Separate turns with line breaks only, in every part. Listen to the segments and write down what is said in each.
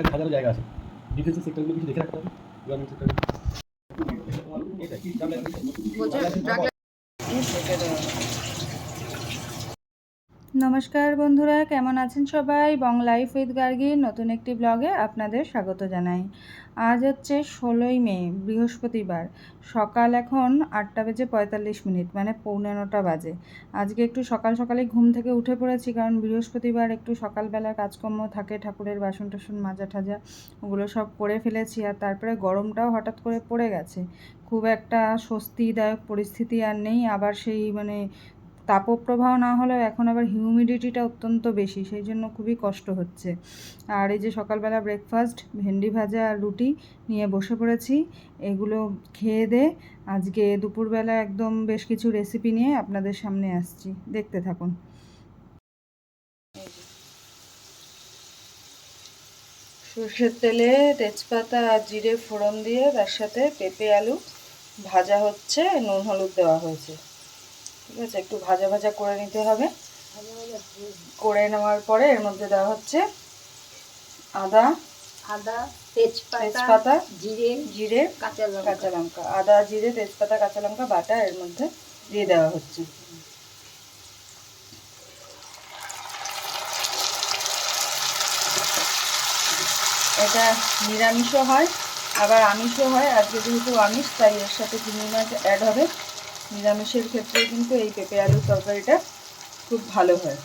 এখানে হাজারো জায়গা আছে। ডিফেন্সের সেক্টরগুলো কিছু দেখে রাখতে হবে। গভর্নমেন্ট সেক্টর
নমস্কার বন্ধুরা, কেমন আছেন সবাই? বং লাইফ উইথ গার্গির নতুন একটি ব্লগে আপনাদের স্বাগত জানাই। আজ হচ্ছে ষোলোই মে, বৃহস্পতিবার। সকাল এখন আটটা বেজে পঁয়তাল্লিশ মিনিট মানে পৌনে নটা বাজে। আজকে একটু সকাল সকালে ঘুম থেকে উঠে পড়েছি, কারণ বৃহস্পতিবার একটু সকালবেলা কাজকর্ম থাকে, ঠাকুরের বাসন টাসন মাজা ঠাজা, ওগুলো সব করে ফেলেছি। আর তারপরে গরমটাও হঠাৎ করে পড়ে গেছে। খুব একটা স্বস্তিদায়ক পরিস্থিতি আর নেই, আবার সেই মানে তাপপ্রবাহ না হলেও এখন আবার হিউমিডিটিটা অত্যন্ত বেশি, সেই জন্য খুবই কষ্ট হচ্ছে। আর এই যে সকালবেলা ব্রেকফাস্ট ভেন্ডি ভাজা আর রুটি নিয়ে বসে পড়েছি, এগুলো খেয়ে দে। আজকে দুপুরবেলা একদম বেশ কিছু রেসিপি নিয়ে আপনাদের সামনে আসছি। দেখতে থাকুন। সর্ষের তেলে তেজপাতা আর জিরে ফোড়ন দিয়ে তার সাথে পেঁপে আলু ভাজা হচ্ছে, নুন হলুদ দেওয়া হয়েছে। ঠিক আছে একটু ভাজা ভাজা করে নিতে হবে। করে নেওয়ার পরে এর মধ্যে দেওয়া হচ্ছে আদা
আদা তেজপাতা জিরে
জিরে
কাঁচা লঙ্কা।
কাঁচা লঙ্কা। আদা জিরে তেজপাতা কাঁচা লঙ্কা বাটা এর মধ্যে দিয়ে দেওয়া হচ্ছে। এটা নিরামিষও হয় আবার আমিষও হয়। আজকে যেহেতু আমিষ তাই এর সাথে চিংড়ি মাছ অ্যাড হবে। নিরামিষের ক্ষেত্রে কিন্তু এই পেঁপে আলুর তরকারিটা খুব ভালো হয়।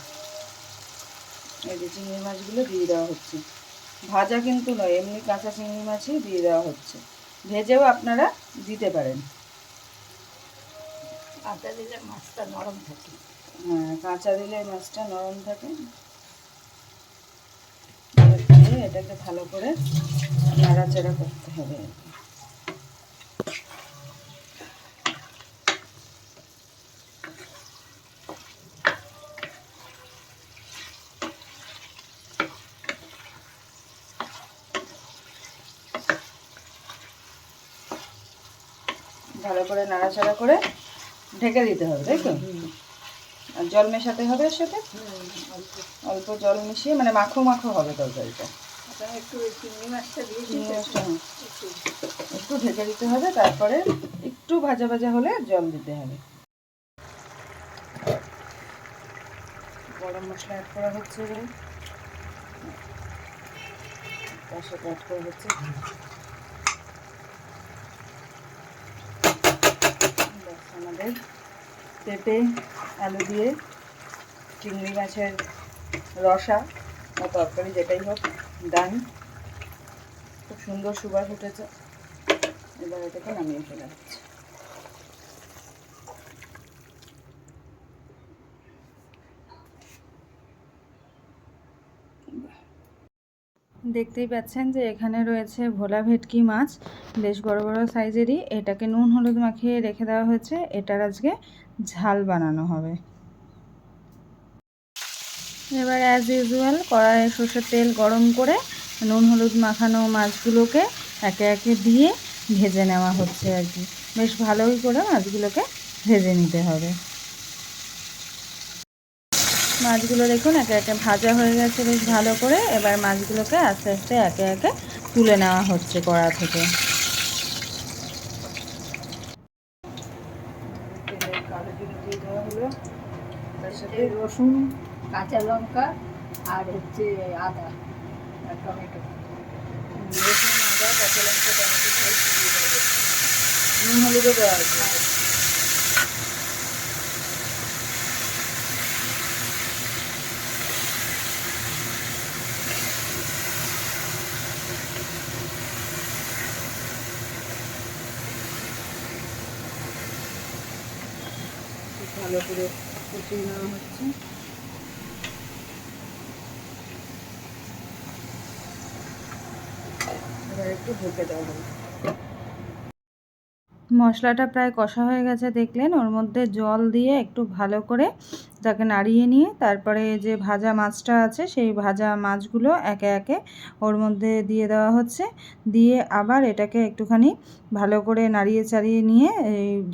এই যে চিংড়ি মাছগুলো দিয়ে দেওয়া হচ্ছে। ভাজা কিন্তু নয় এমনি কাঁচা চিংড়ি মাছই দিয়ে দেওয়া হচ্ছে। ভেজেও আপনারা দিতে পারেন।
আদা দিলে মাছটা নরম থাকে।
হ্যাঁ কাঁচা দিলে মাছটা নরম থাকে। এটাকে ভালো করে নাড়াচাড়া করতে হবে। ভালো করে নাড়াচাড়া করে ঢেকে দিতে হবে তাই তো? আর জল মেশাতে হবে এর সাথে? অল্প জল মিশিয়ে মানে মাখো মাখো হবে তরকারিটা।
মাছটা,
হ্যাঁ।
একটু
একটু ঢেকে দিতে হবে তারপরে একটু ভাজা ভাজা হলে জল দিতে হবে। গরম মশলা অ্যাড করা হচ্ছে তার সাথে অ্যাড করা হচ্ছে আমাদের পেঁপে, আলু দিয়ে, চিংড়ি মাছের রসা বা তরকারি যেটাই হোক, ডান। খুব সুন্দর সুবাস উঠেছে এবার এটাকে নামিয়ে ফেলা হচ্ছে দেখতেই পাচ্ছেন যে এখানে রয়েছে ভোলা ভেটকি মাছ, বেশ বড় বড় সাইজেরই। এটাকে নুন হলুদ মাখিয়ে রেখে দেওয়া হয়েছে। এটার আজকে ঝাল বানানো হবে। এবার অ্যাজ ইউজুয়াল কড়াইয়ে সর্ষের তেল গরম করে নুন হলুদ মাখানো মাছগুলোকে একে একে দিয়ে ভেজে নেওয়া হচ্ছে আর কি। বেশ ভালোই করে মাছগুলোকে ভেজে নিতে হবে। মাছগুলো দেখুন একে একে ভাজা হয়ে গেছে বেশ ভালো করে। এবার মাছগুলোকে আস্তে আস্তে একে একে তুলে নেওয়া হচ্ছে কড়া থেকে।
রসুন কাঁচা লঙ্কা আর হচ্ছে আদা আর টমেটো।
রসুন আদা কাঁচা লঙ্কা টমেটো নুন হলুদও দেওয়া ভালো করে কষিয়ে নেওয়া হচ্ছে। এবার একটু ঢেকে দেওয়া হবে। মশলাটা প্রায় কষা হয়ে গেছে, দেখলেন? ওর মধ্যে জল দিয়ে একটু ভালো করে তাকে নাড়িয়ে নিয়ে, তারপরে যে ভাজা মাছটা আছে, সেই ভাজা মাছগুলো একে একে ওর মধ্যে দিয়ে দেওয়া হচ্ছে। দিয়ে আবার এটাকে একটুখানি ভালো করে নাড়িয়ে চাড়িয়ে নিয়ে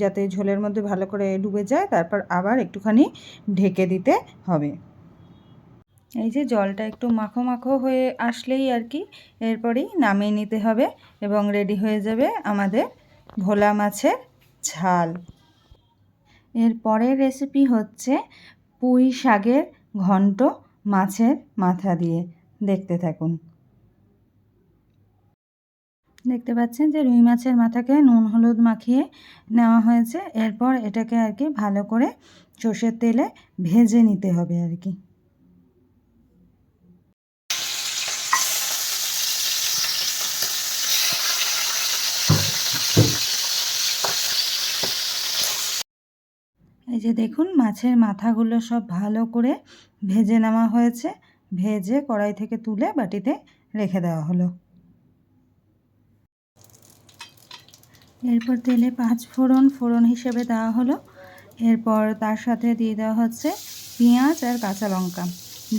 যাতে ঝোলের মধ্যে ভালো করে ডুবে যায়, তারপর আবার একটুখানি ঢেকে দিতে হবে। এই যে জলটা একটু মাখো মাখো হয়ে আসলেই আর কি, এরপরেই নামিয়ে নিতে হবে এবং রেডি হয়ে যাবে আমাদের ভোলা মাছের ঝাল। এর পরের রেসিপি হচ্ছে পুঁই শাকের ঘন্ট মাছের মাথা দিয়ে। দেখতে থাকুন। দেখতে পাচ্ছেন যে রুই মাছের মাথাকে নুন হলুদ মাখিয়ে নেওয়া হয়েছে। এরপর এটাকে আর কি ভালো করে সর্ষের তেলে ভেজে নিতে হবে আর কি। যে দেখুন মাছের মাথাগুলো সব ভালো করে ভেজে নেওয়া হয়েছে। ভেজে কড়াই থেকে তুলে বাটিতে রেখে দেওয়া হলো। এরপর তেলে পাঁচ ফোড়ন ফোড়ন হিসেবে দেওয়া হলো। এরপর তার সাথে দিয়ে দেওয়া হচ্ছে পেঁয়াজ আর কাঁচা লঙ্কা।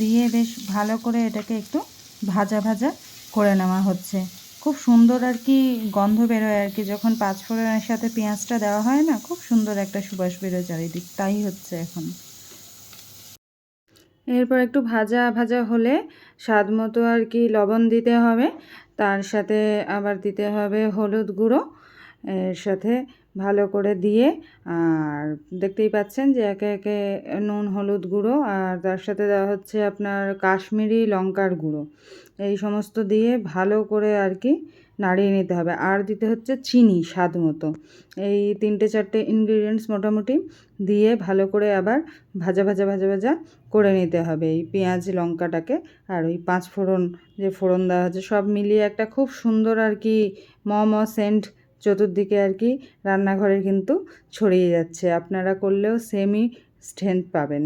দিয়ে বেশ ভালো করে এটাকে একটু ভাজা ভাজা করে নেওয়া হচ্ছে। খুব সুন্দর আর কি গন্ধ বেরোয় আর কি। যখন পাঁচ ফোড়নের সাথে পেঁয়াজটা দেওয়া হয় না, খুব সুন্দর একটা সুবাস বেরোয় চারিদিক। তাই হচ্ছে এখন। এরপর একটু ভাজা ভাজা হলে স্বাদ মতো আর কি লবণ দিতে হবে। তার সাথে আবার দিতে হবে হলুদ গুঁড়ো। এর সাথে ভালো করে দিয়ে, আর দেখতেই পাচ্ছেন যে একে একে নুন, হলুদ গুঁড়ো, আর তার সাথে দেওয়া হচ্ছে আপনার কাশ্মীরি লঙ্কার গুঁড়ো। এই সমস্ত দিয়ে ভালো করে আর কি নাড়িয়ে নিতে হবে। আর দিতে হচ্ছে চিনি স্বাদ মতো। এই তিনটে চারটে ইনগ্রিডিয়েন্টস মোটামুটি দিয়ে ভালো করে আবার ভাজা ভাজা ভাজা ভাজা করে নিতে হবে। এই পেঁয়াজ, লঙ্কাটাকে আর ওই পাঁচ ফোড়ন, যে ফোড়ন দেওয়া হচ্ছে সব মিলিয়ে একটা খুব সুন্দর আর কি ম ম সেন্ট চতুর্দিকে আর কি রান্নাঘরে কিন্তু ছড়িয়ে যাচ্ছে। আপনারা করলেও সেমই স্ট্রেংথ পাবেন।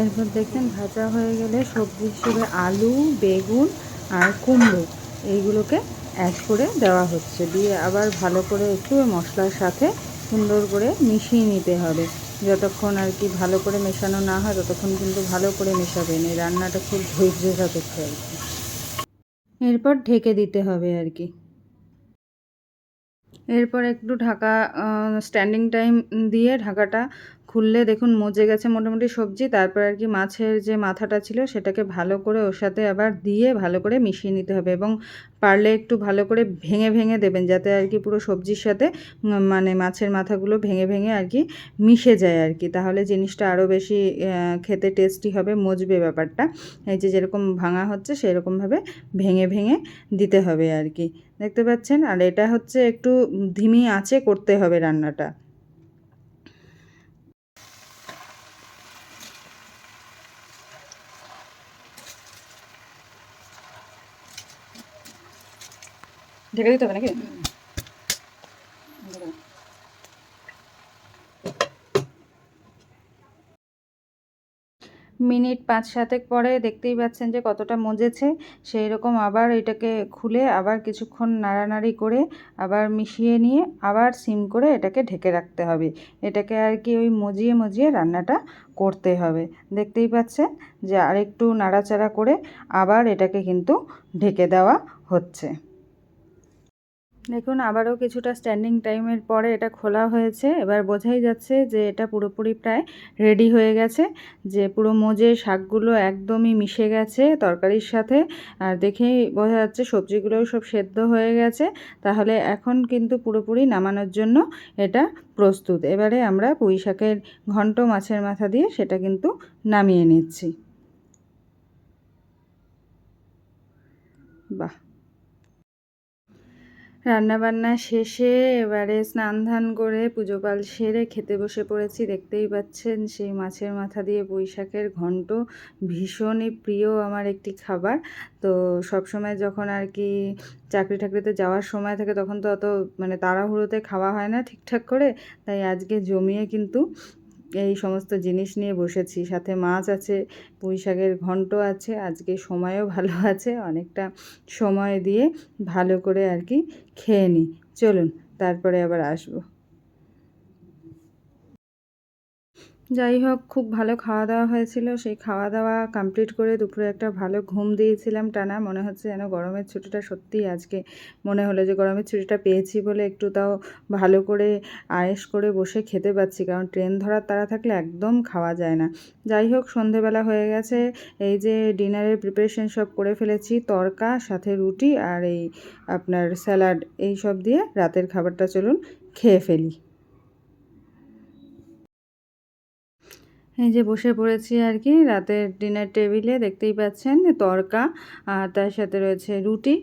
এরপর দেখবেন ভাজা হয়ে গেলে সবজি হিসেবে আলু, বেগুন আর কুমড়ো, এইগুলোকে অ্যাড করে দেওয়া হচ্ছে। দিয়ে আবার ভালো করে একটু মশলার সাথে সুন্দর করে মিশিয়ে নিতে হবে। যতক্ষণ আর কি ভালো করে মেশানো না হয়, ততক্ষণ কিন্তু ভালো করে মেশাবেন। এই রান্নাটা খুব ধৈর্য সাপেক্ষ আর কি। এরপর ঢেকে দিতে হবে আর কি। এরপর একটু ঢাকা স্ট্যান্ডিং টাইম দিয়ে ঢাকাটা খুললে দেখুন মজে গেছে মোটামুটি সবজি, তারপর আর কি মাছের যে মাথাটা ছিল সেটাকে ভালো করে ওর সাথে আবার দিয়ে ভালো করে মিশিয়ে নিতে হবে এবং পারলে একটু ভালো করে ভেঙে ভেঙে দেবেন যাতে আর কি পুরো সবজির সাথে মানে মাছের মাথাগুলো ভেঙে ভেঙে আর কি মিশে যায় আর কি। তাহলে জিনিসটা আরও বেশি খেতে টেস্টি হবে, মজবে ব্যাপারটা। এই যে যেরকম ভাঙা হচ্ছে সেরকমভাবে ভেঙে ভেঙে দিতে হবে আর কি। দেখতে পাচ্ছেন? আর এটা হচ্ছে একটু ধিমি আঁচে করতে হবে রান্নাটা। ঢেকে দিতে হবে নাকি? মিনিট পাঁচ সাতেক পরে দেখতেই পাচ্ছেন যে কতটা মজেছে। সেই রকম আবার এটাকে খুলে আবার কিছুক্ষণ নাড়ানাড়ি করে আবার মিশিয়ে নিয়ে আবার সিম করে এটাকে ঢেকে রাখতে হবে। এটাকে আর কি ওই মজিয়ে মজিয়ে রান্নাটা করতে হবে। দেখতেই পাচ্ছেন যে আরেকটু নাড়াচাড়া করে আবার এটাকে কিন্তু ঢেকে দেওয়া হচ্ছে। দেখুন, আবারও কিছুটা স্ট্যান্ডিং টাইমের পরে এটা খোলা হয়েছে। এবার বোঝাই যাচ্ছে যে এটা পুরোপুরি প্রায় রেডি হয়ে গেছে, যে পুরো মজে শাকগুলো একদমই মিশে গেছে তরকারির সাথে। আর দেখেই বোঝা যাচ্ছে সবজিগুলোও সব সেদ্ধ হয়ে গেছে। তাহলে এখন কিন্তু পুরোপুরি নামানোর জন্য এটা প্রস্তুত। এবারে আমরা পুঁই শাকের ঘন্ট মাছের মাথা দিয়ে সেটা কিন্তু নামিয়ে নিচ্ছি। বাহ! রান্নাবান্না শেষে এবারে স্নান ধান করে পুজো পাল সেরে খেতে বসে পড়েছি। দেখতেই পাচ্ছেন সেই মাছের মাথা দিয়ে বৈশাখের ঘন্ট ভীষণই প্রিয় আমার একটি খাবার। তো সব সময় যখন আর কি চাকরি টাকরিতে যাওয়ার সময় থাকে, তখন তো অত মানে তাড়াহুড়োতে খাওয়া হয় না ঠিকঠাক করে। তাই আজকে জমিয়ে কিন্তু এই সমস্ত জিনিস নিয়ে বসেছি। সাথে মাছ আছে, পুঁই শাকের ঘন্ট আছে, আজকে সময়ও ভালো আছে। অনেকটা সময় দিয়ে ভালো করে আর কি খেয়ে নিই। চলুন, তারপরে আবার আসব। যাই হোক, খুব ভালো খাওয়া দাওয়া হয়েছিল। সেই খাওয়া দাওয়া কমপ্লিট করে দুপুরে একটা ভালো ঘুম দিয়েছিলাম টানা। মনে হচ্ছে যেন গরমের ছুটিটা সত্যিই আজকে। মনে হলো যে গরমের ছুটিটা পেয়েছি বলে একটু তাও ভালো করে আয়েস করে বসে খেতে পাচ্ছি। কারণ ট্রেন ধরার তারা থাকলে একদম খাওয়া যায় না। যাই হোক, সন্ধেবেলা হয়ে গেছে। এই যে ডিনারের প্রিপারেশন সব করে ফেলেছি। তরকা, সাথে রুটি আর এই আপনার স্যালাড এই সব দিয়ে রাতের খাবারটা চলুন খেয়ে ফেলি। এই যে বসে পড়েছি আর কি, রাতের ডিনার টেবিলে দেখতেই পাচ্ছেন তরকা আর তার সাথে রয়েছে রুটি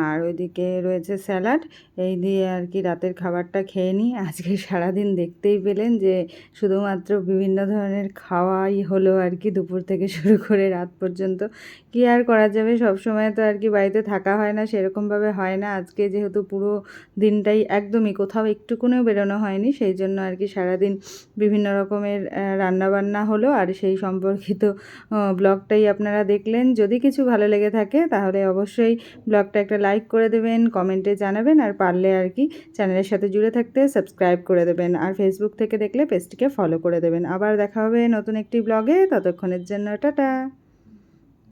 আর ওইদিকে রয়েছে স্যালাড। এই দিয়ে আর কি রাতের খাবারটা খেয়ে নিই। আজকে সারাদিন দেখতেই পেলেন যে শুধুমাত্র বিভিন্ন ধরনের খাওয়াই হলো আর কি দুপুর থেকে শুরু করে রাত পর্যন্ত। কি আর করা যাবে? সব সময় তো আর কি বাড়িতে থাকা হয় না, সেরকমভাবে হয় না। আজকে যেহেতু পুরো দিনটাই একদমই কোথাও একটুকুনিও বেরোনো হয়নি, সেই জন্য আর কি সারাদিন বিভিন্ন রকমের রান্নাবান্না হলো আর সেই সম্পর্কিত ব্লগটাই আপনারা দেখলেন। যদি কিছু ভালো লেগে থাকে তাহলে অবশ্যই ব্লগটা একটা লাইক করে দেবেন, কমেন্টে জানাবেন আর পারলে আর কি চ্যানেলের সাথে জুড়ে থাকতে সাবস্ক্রাইব করে দেবেন। আর ফেসবুক থেকে দেখলে পেজটিকে ফলো করে দেবেন। আবার দেখা হবে নতুন একটি ব্লগে। ততক্ষণের জন্য টাটা।